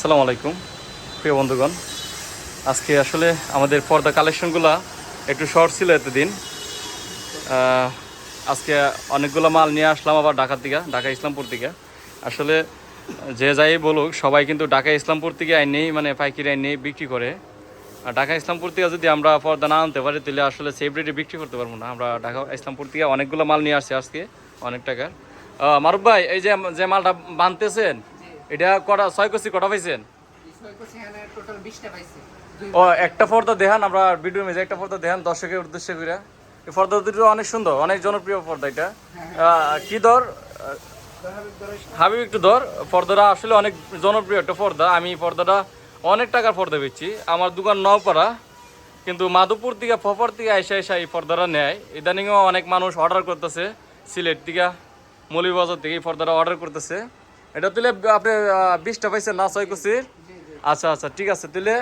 আসসালামু আলাইকুম, প্রিয় বন্ধুগণ। আজকে আসলে আমাদের পর্দা কালেকশনগুলো একটু শর্ট ছিল এতদিন। আজকে অনেকগুলো মাল নিয়ে আসলাম আবার ঢাকার দিকে, ঢাকা ইসলামপুর থেকে আসলে যে যাই বলুক, সবাই কিন্তু ঢাকা ইসলামপুর থেকে আইনেই মানে পাইকারি আইনেই বিক্রি করে। আর ঢাকা ইসলামপুর থেকে যদি আমরা পর্দা না আনতে পারি, তাহলে আসলে সেফ রেটে বিক্রি করতে পারব না। আমরা ঢাকা ইসলামপুর থেকে অনেকগুলো মাল নিয়ে আসছি আজকে, অনেক টাকার। মারুফ ভাই, এই যে যে মালটা বানতেছেন এটা কটা ছয় কষি কটা পাইছেন? ও একটা পর্দা দেখান আমরা ভিডিও মেজে একটা পর্দা দেখান দর্শকের উদ্দেশ্যে করে এই পর্দা দুটো অনেক সুন্দর অনেক জনপ্রিয় পর্দা এটা। কি দর? হাবিব একটু দর পর্দাটা আসলে অনেক জনপ্রিয় একটা পর্দা। আমি পর্দাটা অনেক টাকার পর্দা বেচছি। আমার দোকান নওপাড়া কিন্তু মাধবপুর থেকে ফপর থেকে এসে এসে এই পর্দাটা নেয়। ইদানিংও অনেক মানুষ অর্ডার করতেছে সিলেট থেকে মৌলিবাজার থেকে এই পর্দাটা অর্ডার করতেছে। এটা তুলে আপনি বিশটা পাইছেন না, ছয় কুচির আচ্ছা আচ্ছা ঠিক আছে, তুলে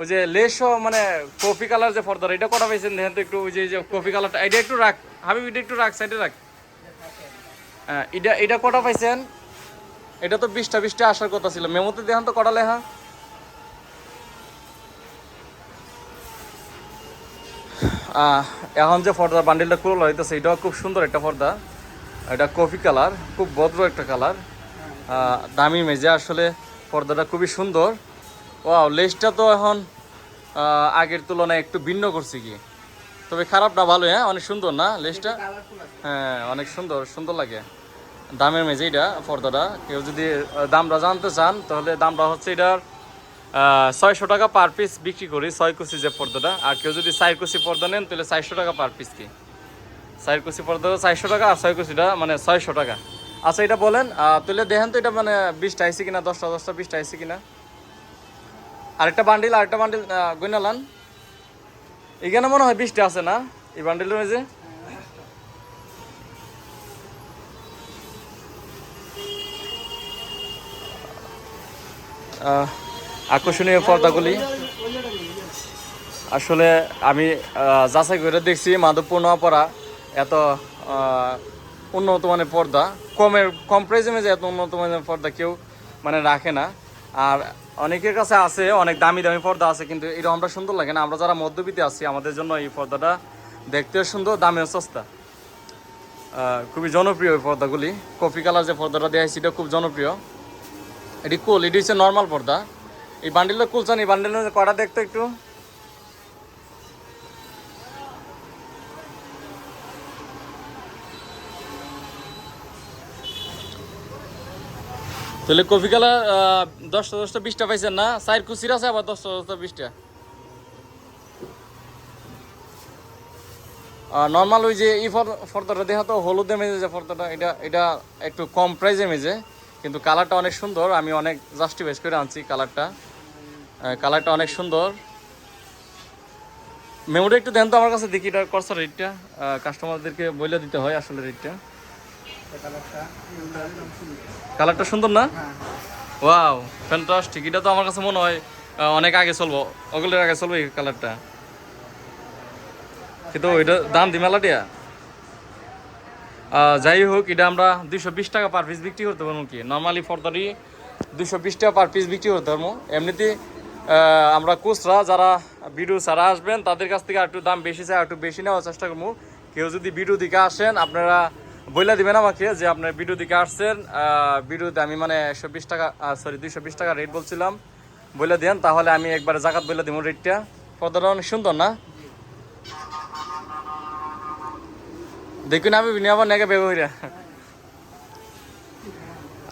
ওই যে লেসও মানে কফি কালার যে পর্দাটা এটা কটা পাইছেন? দেখেন তো একটু ওই যে কফি কালারটা, এটা একটু রাখ, হাবিব, এটা একটু রাখ, সাইডে রাখ। হ্যাঁ এটা এটা কটা পাইছেন? এটা তো বিশটা বিশটা আসার কথা ছিল। মেমোতে দেখেন তো কটা লেখা? এখন যে পর্দা বান্ডিলটা খুলে হইতেছে, এটাও খুব সুন্দর একটা পর্দা এটা কফি কালার, খুব ভদ্র একটা কালার। দামি মেজে আসলে পর্দাটা খুবই সুন্দর। ও লেসটা তো এখন আগের তুলনায় একটু ভিন্ন করছে কি? তবে খারাপ না ভালো হ্যাঁ? অনেক সুন্দর না লেসটা? হ্যাঁ অনেক সুন্দর সুন্দর লাগে। দামের মেজে এটা পর্দাটা। কেউ যদি দামটা জানতে চান তাহলে দামটা হচ্ছে এটার ছয়শো টাকা পার পিস বিক্রি করি ছয় কুচি যে পর্দাটা। আর কেউ যদি চার কুচি পর্দা নেন তাহলে চারশো টাকা পার পিস কি? চার কুচি পর্দা চারশো টাকা আর ছয় কুচিটা মানে ছয়শো টাকা। আচ্ছা এটা বলেন তাহলে দেখেন তো এটা মানে বিশটা আইসি কিনা দশটা দশটা বিশটা আইসি কিনা। আরেকটা বান্ডিল আরেকটা বান্ডিল গইনালান এখানে মনে হয় বিশটা আছে না? এই বান্ডিল আহ, আকর্ষণীয় পর্দাগুলি। আসলে আমি যাচাই করে দেখছি মাধবপুর নোয়াপাড়া এত উন্নত মানের পর্দা। কমের, কম প্রাইজে মেজে এত উন্নত মানের পর্দা কেউ মানে রাখে না। আর অনেকের কাছে আছে, অনেক দামি দামি পর্দা আছে, কিন্তু এটা আমরা সুন্দর লাগে না। আমরা যারা মধ্যবিত্তে আছি, আমাদের জন্য এই পর্দাটা দেখতেও সুন্দর, দামেও সস্তা। খুবই জনপ্রিয় এই পর্দাগুলি। কফি কালার যে পর্দাটা দেওয়া হয়েছে খুব জনপ্রিয়। এটি কুল, এটি হচ্ছে নর্মাল পর্দা। এই বান্ডিলটা কুল চান এই বান্ডিলের কটা দেখতো একটু? তাহলে কফি কালার দশটা দশটা বিশটা পাইছেন না? সাইড কুচির আছে আবার দশটা দশটা বিশটা? নর্মাল ওই যে ফর- ফর্দাটা দেখা তো হলুদে মেজে যে ফর্দাটা, এটা এটা একটু কম প্রাইসে মেজে কিন্তু কালারটা অনেক সুন্দর। আমি অনেক জাস্টিফাইজ করে আনছি কালারটা কালারটা অনেক সুন্দর। মেমোরি একটু দেন তো আমার কাছে, দেখি এটা করছে রেটটা কাস্টমারদেরকে বলে দিতে হয় আসলে রেটটা কালারটা সুন্দর না? ওয়াও ফ্যান্টাস্টিক এটা তো আমার কাছে মনে হয় অনেক আগে চলবো। আগে চলবে এই কালারটা। কিন্তু দাম দি মেলা দিয়া আহ, যাই হোক এটা আমরা দুইশো বিশ টাকা পার পিস বিক্রি করতে পারব কি? নর্মালি ফর্দারি দুইশো বিশ টাকা পার পিস বিক্রি করতে পারব। এমনিতে আমরা খুচরা যারা ভিডিও ছাড়া আসবেন তাদের কাছ থেকে একটু দাম বেশি চাই একটু বেশি নেওয়ার চেষ্টা করব। কেউ যদি ভিডিও দিকে আসেন আপনারা বইলা দিবেন আমাকে যে আপনার ভিডিও দিকে আসছেন ভিডিওতে আমি মানে একশো বিশ টাকা সরি দুইশো বিশ টাকা রেট বলছিলাম। বলে দেন, তাহলে আমি একবার জাকাত বলে দিব রেটটা পর্দাটা অনেক সুন্দর না? দেখুন আমি আবার নেগে ব্যবহার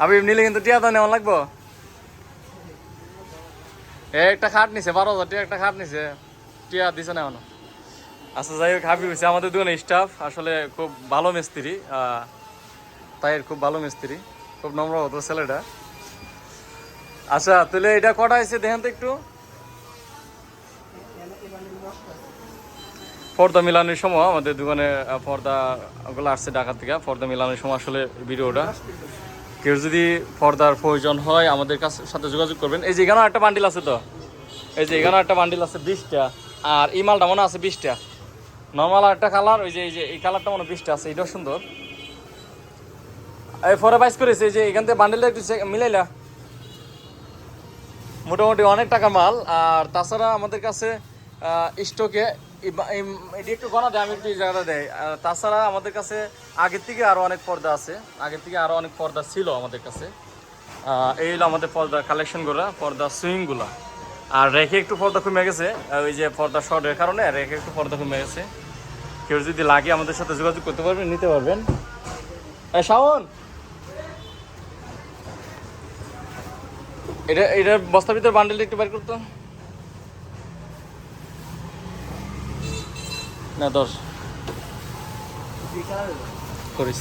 আমি নিলে কিন্তু টিয়া তো নেওয়া লাগবো? একটা খাট নিছে, বারো হাজার টিয়া, একটা খাট নিছে। টিয়া দিছে না আচ্ছা যাই হোক হাবি হয়েছে আমাদের দোকানে স্টাফ আসলে খুব ভালো মিস্ত্রি আহ, তাই খুব ভালো মিস্ত্রি খুব নম্র হতো ছেলেটা। আচ্ছা তাহলে এটা কটা হয়েছে দেখেন তো একটু? পর্দা মিলানোর সময় আমাদের দোকানে পর্দা ওগুলো আসছে ঢাকা থেকে। পর্দা মিলানোর সময় আসলে ভিডিওটা। কেউ যদি পর্দার প্রয়োজন হয় আমাদের কাছে সাথে যোগাযোগ করবেন। এই যে এখানেও একটা বান্ডিল আছে তো? এই যে এখানেও একটা বান্ডিল আছে বিশটা। আর এই মালটা মনে আছে বিশটা। নর্মাল একটা কালার ওই যে, এই যে, এই কালারটা মনে বিশটা আছে, এটাও সুন্দর। এই ফরে বাইস করেছে যে, এখান থেকে বান্ডিলটা একটু মিলাইলা। মোটামুটি অনেক টাকা মাল, আর তাছাড়া আমাদের কাছে স্টকে এটি একটু গণা দেয়, আমি একটু জায়গাটা দেয় আর তাছাড়া আমাদের কাছে আগের থেকে আরও অনেক পর্দা আছে, আগের থেকে আরও অনেক পর্দা ছিল আমাদের কাছে। এই হলো আমাদের পর্দা কালেকশনগুলো পর্দা সুইংগুলো আর রেখে একটু পর্দা কমে গেছে। ওই যে পর্দা শর্টের কারণে রেখে একটু পর্দা কমে গেছে। কেউ যদি লাগে আমাদের সাথে যোগাযোগ করতে পারবেন, নিতে পারবেন। শাওন! এটা এটার বস্তার ভিতর বান্ডেলটা একটু বের করতো। না দশ করিস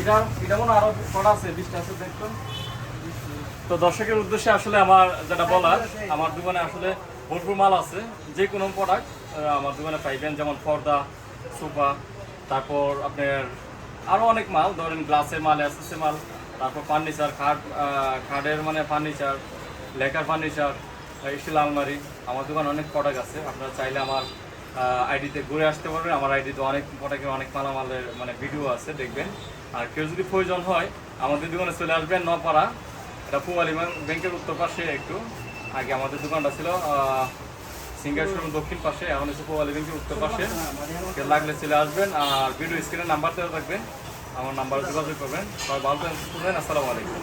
এটা এটা মনে আরও কটা আছে, বিশটা আছে দেখতো। তো দর্শকের উদ্দেশ্যে আসলে আমার যেটা বলার, আমার দোকানে আসলে ভরপুর মাল আছে, যে কোনো প্রোডাক্ট আমার দোকানে পাইবেন যেমন পর্দা, সোফা, তারপর আপনার আরও অনেক মাল, ধরেন গ্লাসের মাল অ্যাসেসের মাল, তারপর ফার্নিচার খাট খাটের মানে ফার্নিচার লেখার ফার্নিচার স্টিল আলমারি আমার দোকানে অনেক প্রোডাক্ট আছে, আপনারা চাইলে আমার আইডিতে ঘুরে আসতে পারবেন, আমার আইডিতে অনেক প্রোডাক্টের অনেক মালামালের মানে ভিডিও আছে, দেখবেন। আর কেউ যদি প্রয়োজন হয়, আমাদের দোকানে চলে আসবেন নপাড়া এটা পুয়ালি ব্যাংকের উত্তর পাশে একটু। আগে আমাদের দোকানটা ছিল সিঙ্গার দক্ষিণ পাশে, এখন হচ্ছে পুয়ালি ব্যাংকের উত্তর পাশে। লাগলে চলে আসবেন, আর ভিডিও স্ক্রিনে নাম্বার দেওয়া থাকবে। আমার নাম্বারে যোগাযোগ করবেন। সবাই ভালো আসসালামু আলাইকুম।